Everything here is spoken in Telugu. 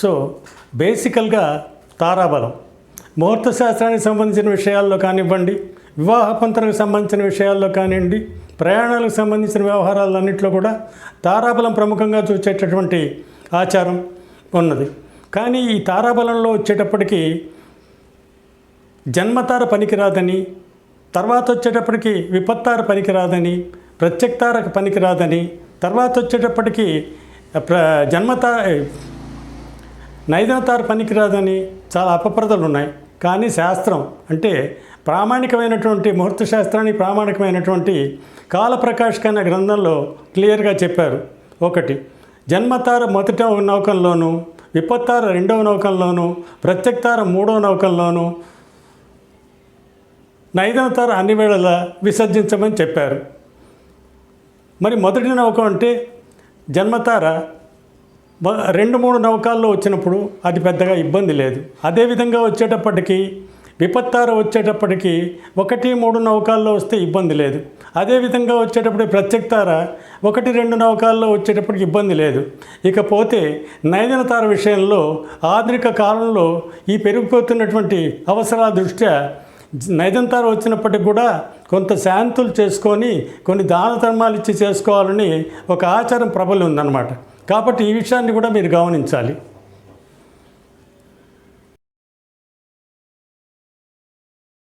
సో బేసికల్గా తారాబలం. ముహూర్త శాస్త్రానికి సంబంధించిన విషయాల్లో కానివ్వండి వివాహ పంతనకు సంబంధించిన విషయాల్లో కానివ్వండి ప్రయాణాలకు సంబంధించిన వ్యవహారాలన్నింటిలో కూడా తారాబలం ప్రముఖంగా చూసేటటువంటి ఆచారం ఉన్నది. కానీ ఈ తారాబలంలో వచ్చేటప్పటికీ జన్మతార పనికిరాదని తర్వాత వచ్చేటప్పటికి విపత్తార పనికిరాదని ప్రత్యక్తార పనికిరాదని తర్వాత వచ్చేటప్పటికి ప్ర జన్మతా నైదనతార పనికిరాదని చాలా అపప్రదలు ఉన్నాయి కానీ శాస్త్రం అంటే ప్రామాణికమైనటువంటి ముహూర్త శాస్త్రానికి ప్రామాణికమైనటువంటి కాలప్రకాష్ అనే గ్రంథంలో క్లియర్గా చెప్పారు. ఒకటి జన్మతార మొదట నౌకంలోను విపత్తార రెండవ నౌకంలోను ప్రత్యక్తార మూడవ నౌకంలోను నైదనతార అన్ని వేళలా విసర్జించమని చెప్పారు. మరి మొదటి నౌక అంటే జన్మతార. రెండు మూడు నౌకాల్లో వచ్చినప్పుడు అది పెద్దగా ఇబ్బంది లేదు. అదేవిధంగా వచ్చేటప్పటికి విపత్తార వచ్చేటప్పటికి ఒకటి మూడు నౌకాల్లో వస్తే ఇబ్బంది లేదు. అదేవిధంగా వచ్చేటప్పుడు ప్రత్యక్తార ఒకటి రెండు నౌకాల్లో వచ్చేటప్పటికి ఇబ్బంది లేదు. ఇకపోతే నైదన తార విషయంలో ఆధునిక కాలంలో ఈ పెరిగిపోతున్నటువంటి అవసరాల దృష్ట్యా నైదంతారు వచ్చినప్పటికి కూడా కొంత శాంతులు చేసుకొని కొన్ని దాన ధర్మాలు ఇచ్చి చేసుకోవాలని ఒక ఆచారం ప్రబలి ఉందన్నమాట. కాబట్టి ఈ విషయాన్ని కూడా మీరు గమనించాలి.